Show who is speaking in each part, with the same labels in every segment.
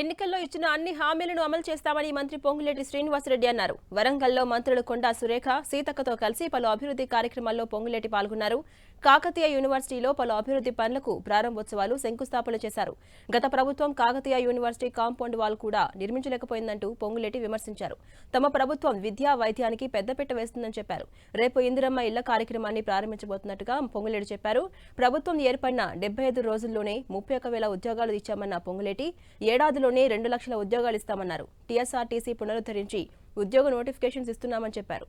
Speaker 1: ఎన్నికల్లో ఇచ్చిన అన్ని హామీలను అమలు చేస్తామని మంత్రి పొంగులేటి శ్రీనివాసరెడ్డి అన్నారు. వరంగల్లో మంత్రులు కొండా సురేఖ సీతక్కతో కలిసి పలు అభివృద్ధి కార్యక్రమాల్లో పొంగులేటి పాల్గొన్నారు. కాకతీయ యూనివర్సిటీలో పలు అభివృద్ధి పనులకు ప్రారంభోత్సవాలు శంకుస్థాపన చేశారు. గత ప్రభుత్వం కాకతీయ యూనివర్సిటీ కాంపౌండ్ వాల్ కూడా నిర్మించలేకపోయిందంటూ పొంగులేటి విమర్శించారు. తమ ప్రభుత్వం విద్యా వైద్యానికి పెద్దపీట వేస్తుందని చెప్పారు. రేపు ఇందిరమ్మ ఇళ్ళ కార్యక్రమాన్ని ప్రారంభించబోతున్నట్టుగా పొంగులేటి చెప్పారు. ప్రభుత్వం ఏర్పడిన డెబ్బై ఐదు రోజుల్లోనే ముప్పై ఒక వేల ఉద్యోగాలు ఇచ్చామన్న పొంగులేటి ఏడాది రోజుల్లోనే రెండు లక్షల ఉద్యోగాలు ఇస్తామన్నారు. టీఎస్ఆర్టీసీ పునరుద్ధరించి ఉద్యోగ నోటిఫికేషన్స్ ఇస్తున్నామని చెప్పారు.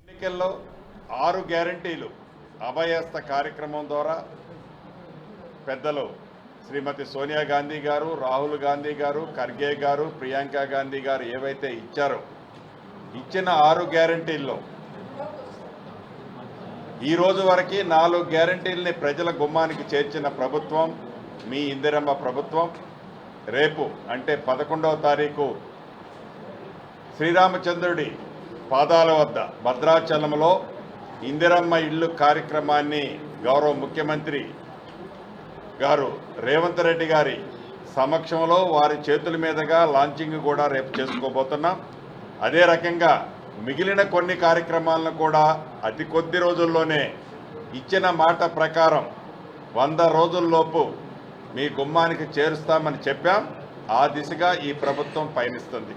Speaker 2: ఎన్నికల్లో ఆరు గ్యారంటీలు అభయస్త కార్యక్రమం ద్వారా పెద్దలు శ్రీమతి సోనియా గాంధీ గారు రాహుల్ గాంధీ గారు ఖర్గే గారు ప్రియాంక గాంధీ గారు ఏవైతే ఇచ్చారో ఇచ్చిన ఆరు గ్యారంటీల్లో ఈ రోజు వరకు నాలుగు గ్యారంటీల్ని ప్రజల గుమ్మానికి చేర్చిన ప్రభుత్వం మీ ఇందిరమ్మ ప్రభుత్వం రేపు అంటే పదకొండవ తారీఖు శ్రీరామచంద్రుడి పాదాల వద్ద భద్రాచలంలో ఇందిరమ్మ ఇల్లు కార్యక్రమాన్ని గౌరవ ముఖ్యమంత్రి గారు రేవంత్ రెడ్డి గారి సమక్షంలో వారి చేతుల మీదుగా లాంచింగ్ కూడా రేపు చేసుకోబోతున్నాం. అదే రకంగా మిగిలిన కొన్ని కార్యక్రమాలను కూడా అతి కొద్ది రోజుల్లోనే ఇచ్చిన మాట ప్రకారం వంద రోజుల్లోపు మీ గుమ్మానికి చేరుస్తామని చెప్పాం. ఆ దిశగా ఈ ప్రభుత్వం పయనిస్తుంది.